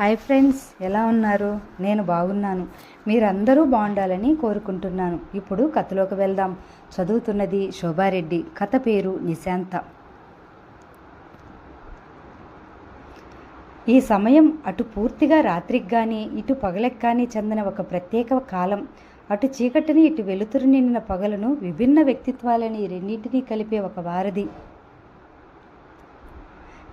Hi friends ఎలా ఉన్నారు? నేను బాగున్నాను. మీరందరూ బాగుండాలని కోరుకుంటున్నాను. ఇప్పుడు కథలోకి వెళ్దాం. చదువుతున్నది శోభారెడ్డి. కథ పేరు నిశాంత. ఈ సమయం అటు పూర్తిగా రాత్రికి కానీ ఇటు పగలకు కానీ చెందిన ఒక ప్రత్యేక కాలం. అటు చీకటిని ఇటు వెలుతురు నిండిన పగలను విభిన్న వ్యక్తిత్వాలని రెండింటినీ కలిపే ఒక వారధి.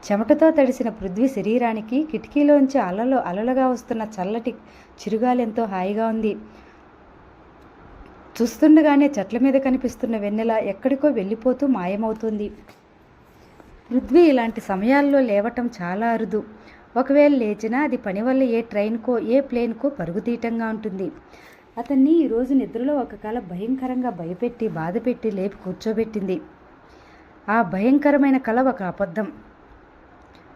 చెమటతో తడిసిన పృథ్వీ శరీరానికి కిటికీలోంచి అలలు అలలుగా వస్తున్న చల్లటి చిరుగాలెంతో హాయిగా ఉంది. చూస్తుండగానే చెట్ల మీద కనిపిస్తున్న వెన్నెల ఎక్కడికో వెళ్ళిపోతూ మాయమవుతుంది. పృథ్వీ ఇలాంటి సమయాల్లో లేవటం చాలా అరుదు. ఒకవేళ లేచినా అది పని వల్ల ఏ ట్రైన్కో ఏ ప్లేన్కో పరుగుతీయటంగా ఉంటుంది. అతన్ని ఈరోజు నిద్రలో ఒక కళ భయంకరంగా భయపెట్టి బాధపెట్టి లేపి కూర్చోబెట్టింది. ఆ భయంకరమైన కళ ఒక అబద్ధం.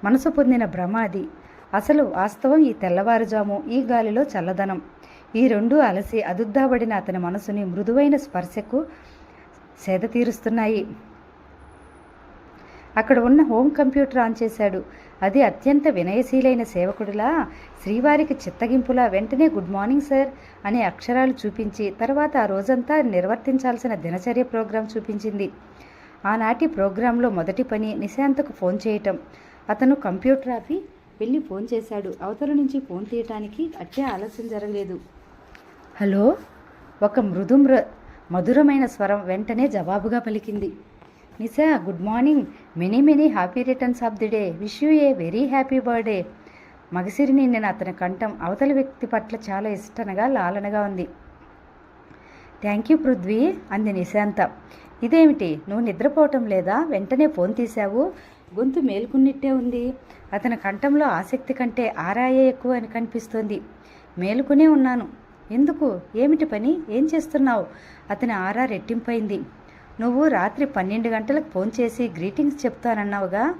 మనసు పొందిన భ్రమ అది. అసలు వాస్తవం ఈ తెల్లవారుజాము ఈ గాలిలో చల్లదనం. ఈ రెండు అలసి అదుద్దాబడిన అతని మనసుని మృదువైన స్పర్శకు సేద తీరుస్తున్నాయి. అక్కడ ఉన్న హోమ్ కంప్యూటర్ ఆన్ చేశాడు. అది అత్యంత వినయశీలైన సేవకుడిలా శ్రీవారికి చిత్తగింపులా వెంటనే గుడ్ మార్నింగ్ సార్ అనే అక్షరాలు చూపించి తర్వాత ఆ రోజంతా నిర్వర్తించాల్సిన దినచర్య ప్రోగ్రాం చూపించింది. ఆనాటి ప్రోగ్రాంలో మొదటి పని నిశాంతకు ఫోన్ చేయటం. అతను కంప్యూటర్ ఆపి వెళ్ళి ఫోన్ చేశాడు. అవతల నుంచి ఫోన్ తీయటానికి అట్టే ఆలస్యం జరగలేదు. హలో? ఒక మృదుమ్ర మధురమైన స్వరం వెంటనే జవాబుగా పలికింది. Nisha good morning. Many many happy returns of the day. Wish you a very happy birthday. మగసిరి నిన్న అతని కంఠం అవతల వ్యక్తి పట్ల చాలా ఇష్టనగా లాలనగా ఉంది. థ్యాంక్ యూ పృథ్వీ అంది నిశాంత. ఇదేమిటి? నువ్వు నిద్రపోవటం లేదా? వెంటనే ఫోన్ తీశావు? గొంతు మేలుకున్నట్టే ఉంది. అతని కంఠంలో ఆసక్తి కంటే ఆరాయే ఎక్కువ అని కనిపిస్తోంది. మేలుకునే ఉన్నాను. ఎందుకు? ఏమిటి పని? ఏం చేస్తున్నావు? అతని ఆరా రెట్టింపైంది. నువ్వు రాత్రి పన్నెండు గంటలకు ఫోన్ చేసి గ్రీటింగ్స్ చెప్తానన్నావుగా?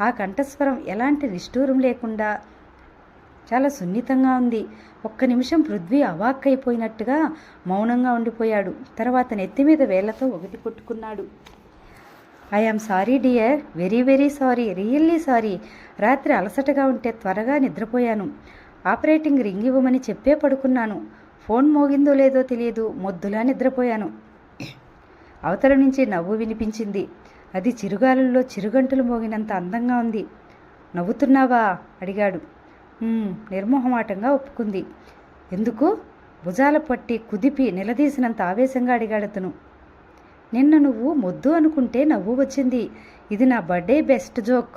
ఆ కంఠస్వరం ఎలాంటి నిష్ఠూరం లేకుండా చాలా సున్నితంగా ఉంది. ఒక్క నిమిషం పృథ్వీ అవాక్కైపోయినట్టుగా మౌనంగా ఉండిపోయాడు. తర్వాత నెత్తి మీద వేళ్ళతో ఒకటి కొట్టుకున్నాడు. I am sorry dear very very sorry really sorry రాత్రి అలసటగా ఉంటే త్వరగా నిద్రపోయాను. ఆపరేటింగ్ రింగ్ ఇవ్వమని చెప్పే పడుకున్నాను. ఫోన్ మోగిందో లేదో తెలియదు. మొద్దులా నిద్రపోయాను. అవతల నుంచి నవ్వు వినిపించింది. అది చిరుగాలుల్లో చిరుగంటలు మోగినంత అందంగా ఉంది. నవ్వుతున్నావా? అడిగాడు. నిర్మోహమాటంగా ఒప్పుకుంది. ఎందుకు? భుజాల పట్టి కుదిపి నిలదీసినంత ఆవేశంగా అడిగాడు అతను. నిన్న నువ్వు మొద్దు అనుకుంటే నవ్వు వచ్చింది. ఇది నా బర్త్డే బెస్ట్ జోక్.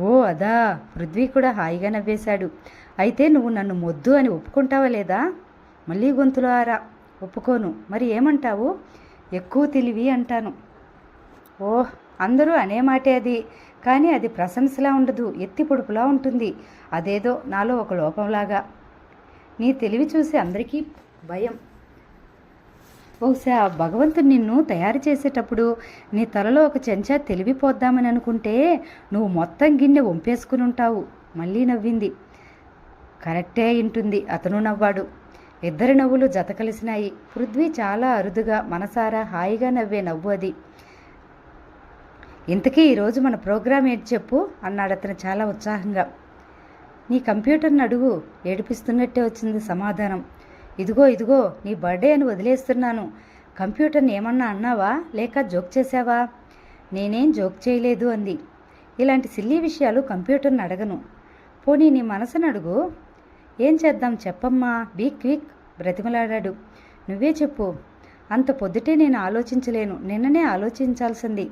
ఓ అదా. పృథ్వీ కూడా హాయిగా నవ్వేశాడు. అయితే నువ్వు నన్ను మొద్దు అని ఒప్పుకుంటావా లేదా? మళ్ళీ గొంతులో ఆరా. ఒప్పుకోను. మరి ఏమంటావు? ఎక్కువ తెలివి అంటాను. ఓహ్ అందరూ అనే మాటే అది. కానీ అది ప్రశంసలా ఉండదు. ఎత్తి పొడుపులా ఉంటుంది. అదేదో నాలో ఒక లోపంలాగా. నీ తెలివి చూసి అందరికీ భయం. బహుశా భగవంతుడు నిన్ను తయారు చేసేటప్పుడు నీ తలలో ఒక చెంచా తెలివిపోద్దామని అనుకుంటే నువ్వు మొత్తం గిన్నె వంపేసుకుని ఉంటావు. మళ్ళీ నవ్వింది. కరెక్టే ఇంటుంది అతను నవ్వాడు. ఇద్దరి నవ్వులు జత కలిసినాయి. పృథ్వీ చాలా అరుదుగా మనసారా హాయిగా నవ్వే నవ్వు అది. ఇంతకీ ఈరోజు మన ప్రోగ్రాం ఏంటి చెప్పు అన్నాడు అతను చాలా ఉత్సాహంగా. నీ కంప్యూటర్ని అడుగు ఏడిపిస్తున్నట్టే వచ్చింది సమాధానం. ఇదిగో ఇదిగో నీ బర్త్డే అని వదిలేస్తున్నాను. కంప్యూటర్ని ఏమన్నా అన్నావా? లేక జోక్ చేసావా నేనేం జోక్ చేయలేదు అంది. ఇలాంటి సిల్లీ విషయాలు కంప్యూటర్ని అడగను. పోనీ నీ మనసును అడుగు. ఏం చేద్దాం చెప్పమ్మా? బీ క్విక్ బ్రతిమలాడాడు. నువ్వే చెప్పు. అంత పొద్దుటే నేను ఆలోచించలేను. నిన్ననే ఆలోచించాల్సింది.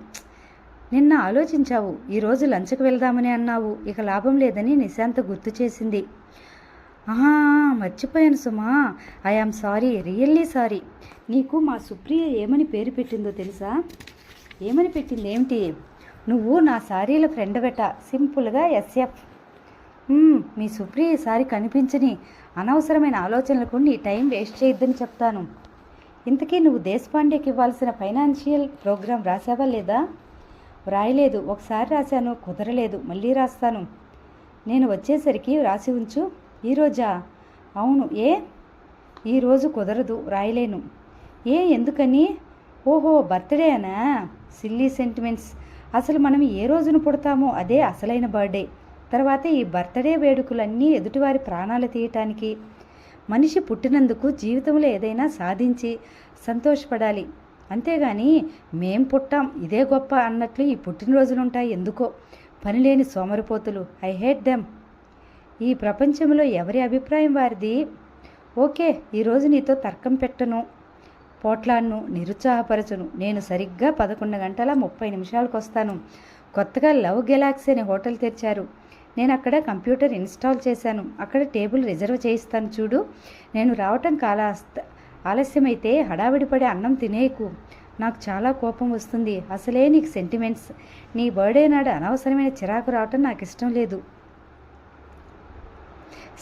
నిన్న ఆలోచించావు. ఈరోజు లంచ్కి వెళ్దామని అన్నావు. ఇక లాభం లేదని నిశాంత గుర్తు చేసింది. ఆహా మర్చిపోయాను సుమా. I am sorry really sorry నీకు మా సుప్రియ ఏమని పేరు పెట్టిందో తెలుసా? ఏమని పెట్టింది ఏమిటి నువ్వు నా సారీల ఫ్రెండ్ బెట సింపుల్గా ఎస్ఎఫ్ మీ సుప్రియ ఈసారి కనిపించని అనవసరమైన ఆలోచనలకు నీ టైం వేస్ట్ చేయొద్దని చెప్తాను. ఇంతకీ నువ్వు దేశపాండేకి ఇవ్వాల్సిన ఫైనాన్షియల్ ప్రోగ్రాం రాసావా లేదా? వ్రాయలేదు ఒకసారి రాశాను కుదరలేదు మళ్ళీ రాస్తాను. నేను వచ్చేసరికి రాసి ఉంచు. ఈరోజా అవును. ఏ? ఈరోజు కుదరదు. రాయలేను. ఏ? ఎందుకని? ఓహో బర్త్డేనా సిల్లీ సెంటిమెంట్స్. అసలు మనం ఏ రోజున పుడతామో అదే అసలైన బర్త్డే. తర్వాత ఈ బర్త్డే వేడుకలన్నీ ఎదుటివారి ప్రాణాలు తీయటానికి. మనిషి పుట్టినందుకు జీవితంలో ఏదైనా సాధించి సంతోషపడాలి. అంతేగాని మేం పుట్టాం ఇదే గొప్ప అన్నట్లు ఈ పుట్టినరోజులుంటాయి ఎందుకో? పనిలేని సోమరిపోతులు. I hate them. ఈ ప్రపంచంలో ఎవరి అభిప్రాయం వారిది? ఓకే ఈరోజు నీతో తర్కం పెట్టను పోట్లాడ్ను నిరుత్సాహపరచును. నేను సరిగ్గా పదకొండు గంటల ముప్పై నిమిషాలకు వస్తాను. కొత్తగా లవ్ గెలాక్సీ అనే హోటల్ తెరిచారు. నేను అక్కడ కంప్యూటర్ ఇన్స్టాల్ చేశాను. అక్కడ టేబుల్ రిజర్వ్ చేయిస్తాను చూడు. నేను రావటం కాలాస్త ఆలస్యమైతే హడావిడి పడి అన్నం తినేయకు. నాకు చాలా కోపం వస్తుంది. అసలే నీకు సెంటిమెంట్స్ నీ బర్త్డే నాడు అనవసరమైన చిరాకు రావటం నాకు ఇష్టం లేదు.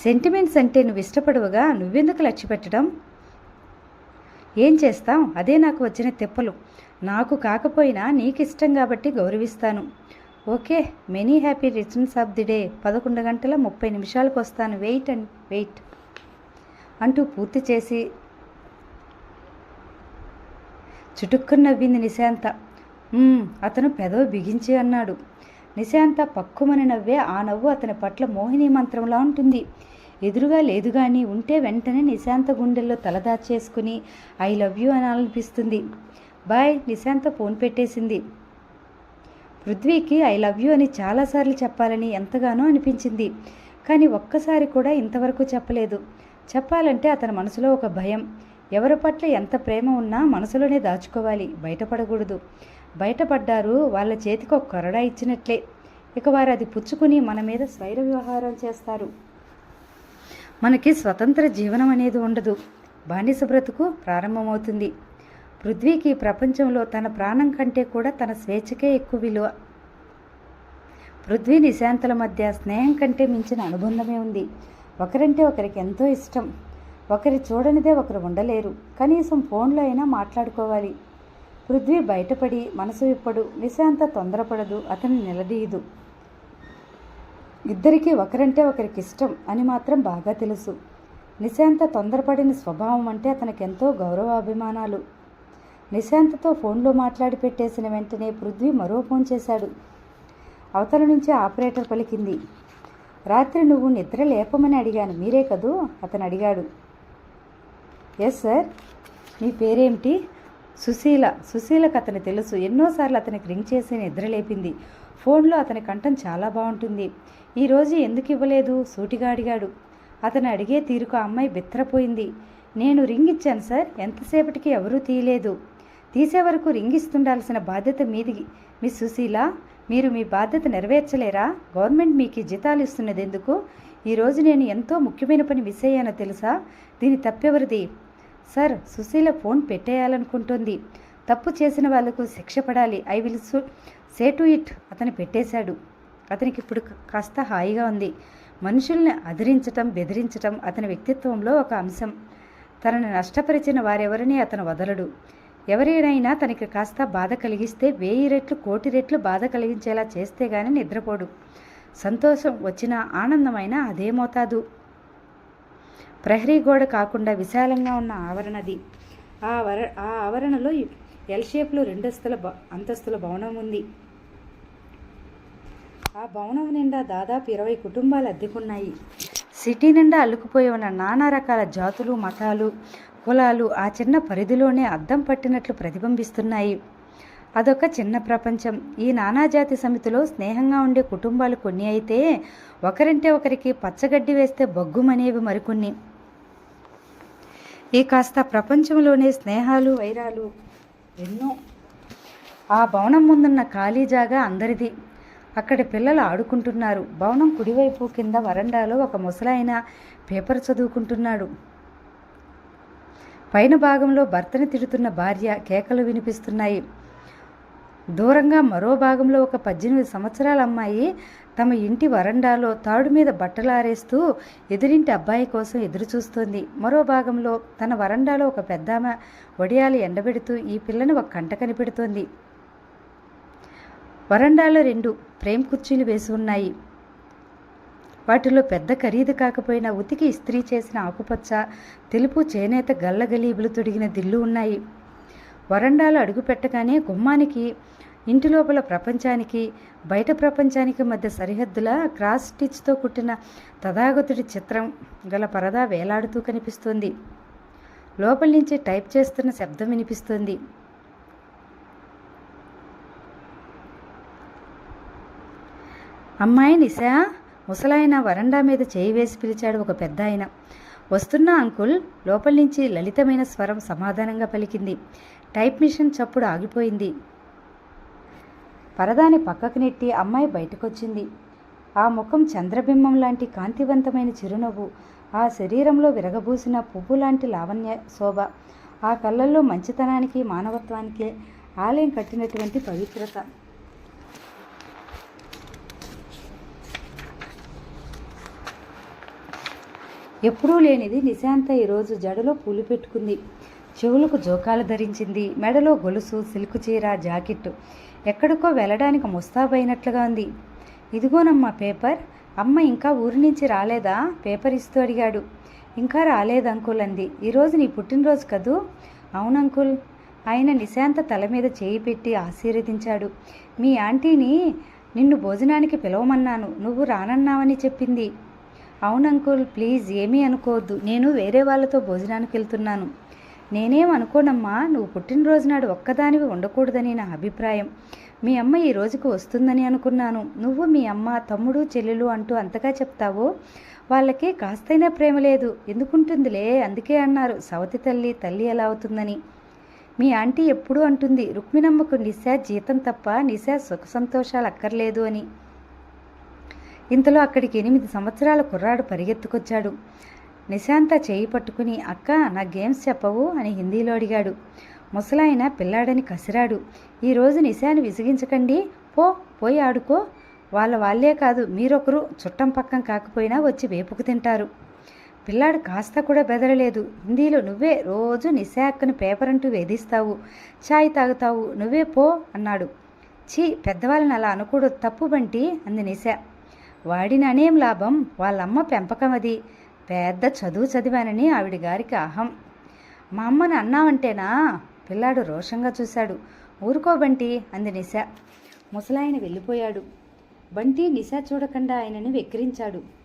సెంటిమెంట్స్ అంటే నువ్వు ఇష్టపడవుగా నువ్వెందుకు లక్ష్య పెట్టడం? ఏం చేస్తాం అదే నాకు వచ్చిన తిప్పలు. నాకు కాకపోయినా నీకు ఇష్టం కాబట్టి గౌరవిస్తాను. Okay many happy returns of the day. పదకొండు గంటల ముప్పై నిమిషాలకు వస్తాను. Wait and wait. అంటూ పూర్తి చేసి చుటుక్కున నవ్వింది నిశాంత. అతను పెదవి బిగించి అన్నాడు. నిశాంత పక్కుమని నవ్వే ఆ నవ్వు అతని పట్ల మోహిని మంత్రంలా ఉంటుంది. ఎదురుగా లేదు కానీ ఉంటే వెంటనే నిశాంత గుండెల్లో తలదాచేసుకుని ఐ లవ్ యూ అనాలనిపిస్తుంది. బాయ్ నిశాంత ఫోన్ పెట్టేసింది. పృథ్వీకి ఐ లవ్ యూ అని చాలాసార్లు చెప్పాలని ఎంతగానో అనిపించింది. కానీ ఒక్కసారి కూడా ఇంతవరకు చెప్పలేదు. చెప్పాలంటే అతని మనసులో ఒక భయం. ఎవరి పట్ల ఎంత ప్రేమ ఉన్నా మనసులోనే దాచుకోవాలి. బయటపడకూడదు. బయటపడ్డారు వాళ్ళ చేతికి ఒక కరడా ఇచ్చినట్లే. ఇక వారు అది పుచ్చుకుని మన మీద స్వైర వ్యవహారం చేస్తారు. మనకి స్వతంత్ర జీవనం అనేది ఉండదు. బానిస బ్రతుకు ప్రారంభమవుతుంది. పృథ్వీకి ప్రపంచంలో తన ప్రాణం కంటే కూడా తన స్వేచ్ఛకే ఎక్కువ విలువ. పృథ్వీ నిశాంతల మధ్య స్నేహం కంటే మించిన అనుబంధమే ఉంది. ఒకరంటే ఒకరికి ఎంతో ఇష్టం. ఒకరి చూడనిదే ఒకరు ఉండలేరు. కనీసం ఫోన్లో అయినా మాట్లాడుకోవాలి. పృథ్వీ బయటపడి మనసు విప్పడు. నిశాంత తొందరపడదు. అతను నిలదీయదు. ఇద్దరికీ ఒకరంటే ఒకరికి ఇష్టం అని మాత్రం బాగా తెలుసు. నిశాంత తొందరపడిన స్వభావం అంటే అతనికి ఎంతో గౌరవాభిమానాలు. నిశాంతతో ఫోన్లో మాట్లాడి పెట్టేసిన వెంటనే పృథ్వీ మరో ఫోన్ చేశాడు. అవతల నుంచి ఆపరేటర్ పలికింది రాత్రి నువ్వు నిద్ర లేపమని అడిగాను. మీరే కదూ? అతను అడిగాడు. ఎస్ సార్ మీ పేరేమిటి? సుశీల. సుశీలకు అతను తెలుసు. ఎన్నోసార్లు అతనికి రింగ్ చేసి నిద్ర లేపింది. ఫోన్లో అతని కంఠం చాలా బాగుంటుంది. ఈరోజు ఎందుకు ఇవ్వలేదు? సూటిగా అడిగాడు. అతను అడిగే తీరుకు ఆ అమ్మాయి బిత్తరపోయింది. నేను రింగ్ ఇచ్చాను సార్ ఎంతసేపటికి ఎవరూ తీయలేదు. తీసే వరకు రింగ్ ఇస్తుండాల్సిన బాధ్యత మీది. మీ సుశీల మీరు మీ బాధ్యత నెరవేర్చలేరా? గవర్నమెంట్ మీకు జీతాలు ఇస్తున్నది ఎందుకు? ఈరోజు నేను ఎంతో ముఖ్యమైన పని మిస్ అయ్యానో తెలుసా? దీని తప్పెవరిది? సార్ సుశీల ఫోన్ పెట్టేయాలనుకుంటుంది. తప్పు చేసిన వాళ్ళకు శిక్ష పడాలి. I will say to it అతను పెట్టేశాడు. అతనికి ఇప్పుడు కాస్త హాయిగా ఉంది. మనుషుల్ని అదిరించటం బెదిరించటం అతని వ్యక్తిత్వంలో ఒక అంశం. తనని నష్టపరిచిన వారెవరిని అతను వదలడు. ఎవరినైనా తనకి కాస్త బాధ కలిగిస్తే వేయి రెట్లు కోటి రెట్లు బాధ కలిగించేలా చేస్తే గానీ నిద్రపోడు. సంతోషం వచ్చిన ఆనందమైన అదే మోతాదు. ప్రహరీ గోడ కాకుండా విశాలంగా ఉన్న ఆవరణది. ఆ వర ఆ ఆవరణలో ఎల్ షేప్లో రెండస్తుల భ- అంతస్తుల భవనం ఉంది. ఆ భవనం నిండా దాదాపు ఇరవై కుటుంబాలు అద్దెకున్నాయి. సిటీ నిండా అల్లుకుపోయి ఉన్న నానా రకాల జాతులు మతాలు కులాలు ఆ చిన్న పరిధిలోనే అద్దం పట్టినట్లు ప్రతిబింబిస్తున్నాయి. అదొక చిన్న ప్రపంచం. ఈ నానాజాతి సమితిలో స్నేహంగా ఉండే కుటుంబాలు కొన్ని అయితే ఒకరింటే ఒకరికి పచ్చగడ్డి వేస్తే బొగ్గుమనేవి మరికొన్ని. ఈ కాస్త ప్రపంచంలోనే స్నేహాలు వైరాలు ఎన్నో. ఆ భవనం ముందున్న ఖాళీ జాగా అందరిది. అక్కడ పిల్లలు ఆడుకుంటున్నారు. భవనం కుడివైపు కింద వరండాలో ఒక ముసలాయన పేపర్ చదువుకుంటున్నాడు. పైన భాగంలో భర్తని తిడుతున్న భార్య కేకలు వినిపిస్తున్నాయి. దూరంగా మరో భాగంలో ఒక పద్దెనిమిది సంవత్సరాల అమ్మాయి తమ ఇంటి వరండాలో తాడు మీద బట్టలారేస్తూ ఎదురింటి అబ్బాయి కోసం ఎదురు చూస్తోంది మరో భాగంలో తన వరండాలో ఒక పెద్దామ వడియాలు ఎండబెడుతూ ఈ పిల్లని ఒక కంట కనిపెడుతోంది. వరండాలో రెండు ప్రేమ్ కుర్చీలు వేసి ఉన్నాయి. వాటిలో పెద్ద ఖరీదు కాకపోయినా ఉతికి ఇస్త్రీ చేసిన ఆకుపచ్చ తెలుపు చేనేత గల్ల గలీబులు తొడిగిన దిల్లు ఉన్నాయి. వరండాలో అడుగు పెట్టగానే గుమ్మానికి ఇంటి లోపల ప్రపంచానికి బయట ప్రపంచానికి మధ్య సరిహద్దుల క్రాస్ స్టిచ్తో కుట్టిన తథాగతుడి చిత్రం గల పరదా వేలాడుతూ కనిపిస్తుంది. లోపల నుంచి టైప్ చేస్తున్న శబ్దం వినిపిస్తుంది. అమ్మాయి నిశా ముసలాయన వరండా మీద చేయి వేసి పిలిచాడు ఒక పెద్ద ఆయన. వస్తున్నా అంకుల్ లోపల నుంచి లలితమైన స్వరం సమాధానంగా పలికింది. టైప్ మిషన్ చప్పుడు ఆగిపోయింది. పరదాని పక్కకు నెట్టి అమ్మాయి బయటకొచ్చింది. ఆ ముఖం చంద్రబింబం లాంటి కాంతివంతమైన చిరునవ్వు ఆ శరీరంలో విరగబూసిన పువ్వు లాంటి లావణ్య శోభ ఆ కళ్ళల్లో మంచితనానికి మానవత్వానికి ఆలయం కట్టినటువంటి పవిత్రత. ఎప్పుడూ లేనిది నిశాంత ఈరోజు జడలో పూలు పెట్టుకుంది. చెవులకు జోకాలు ధరించింది. మెడలో గొలుసు సిల్కు చీర జాకెట్టు ఎక్కడికో వెళ్ళడానికి ముస్తాబైనట్లుగా ఉంది. ఇదిగోనమ్మా పేపర్. అమ్మ ఇంకా ఊరి నుంచి రాలేదా? పేపర్ ఇస్తూ అడిగాడు. ఇంకా రాలేదు అంకుల్ అంది. ఈరోజు నీ పుట్టినరోజు కదూ? అవును అంకుల్. ఆయన నిశాంత తల మీద చేయి పెట్టి ఆశీర్వదించాడు. మీ ఆంటీని నిన్ను భోజనానికి పిలవమన్నాను. నువ్వు రానన్నావని చెప్పింది. అవును అంకుల్ ప్లీజ్ ఏమీ అనుకోవద్దు. నేను వేరే వాళ్ళతో భోజనానికి వెళ్తున్నాను. నేనేం అనుకోనమ్మా నువ్వు పుట్టినరోజు నాడు ఒక్కదానివి ఉండకూడదని నా అభిప్రాయం. మీ అమ్మ ఈ రోజుకు వస్తుందని అనుకున్నాను. నువ్వు మీ అమ్మ తమ్ముడు చెల్లెలు అంటూ అంతగా చెప్తావో? వాళ్ళకి కాస్తైనా ప్రేమ లేదు. ఎందుకుంటుందిలే? అందుకే అన్నారు. సవతి తల్లి తల్లి ఎలా అవుతుందని. మీ ఆంటీ ఎప్పుడూ అంటుంది రుక్మిణమ్మకు నిశా జీతం తప్ప నిశా సుఖ సంతోషాలు అక్కర్లేదు అని. ఇంతలో అక్కడికి ఎనిమిది సంవత్సరాల కుర్రాడు పరిగెత్తుకొచ్చాడు. నిశాంత చేయి పట్టుకుని అక్క నా గేమ్స్ చెప్పవు అని హిందీలో అడిగాడు. ముసలాయన పిల్లాడని కసిరాడు. ఈరోజు నిశాని విసిగించకండి పో పోయి ఆడుకో. వాళ్ళ వాళ్ళే కాదు మీరొకరు చుట్టం పక్కం కాకపోయినా వచ్చి వేపుకు తింటారు. పిల్లాడు కాస్త కూడా బెదరలేదు. హిందీలో నువ్వే రోజు నిశాక్కను పేపర్ అంటూ వేధిస్తావు ఛాయ్ తాగుతావు నువ్వే పో అన్నాడు. ఛీ పెద్దవాళ్ళని అలా అనకూడదు తప్పు బంటి అంది నిశా. వాడిననేం లాభం? వాళ్ళమ్మ పెంపకం అది. పెద్ద చదువు చదివానని ఆవిడ గారికి అహం. మా అమ్మని అన్నావంటేనా? పిల్లాడు రోషంగా చూశాడు. ఊరుకో బంటి అంది నిశా. ముసలాయన వెళ్ళిపోయాడు. బంటి నిశా చూడకుండా ఆయనను వెక్కిరించాడు.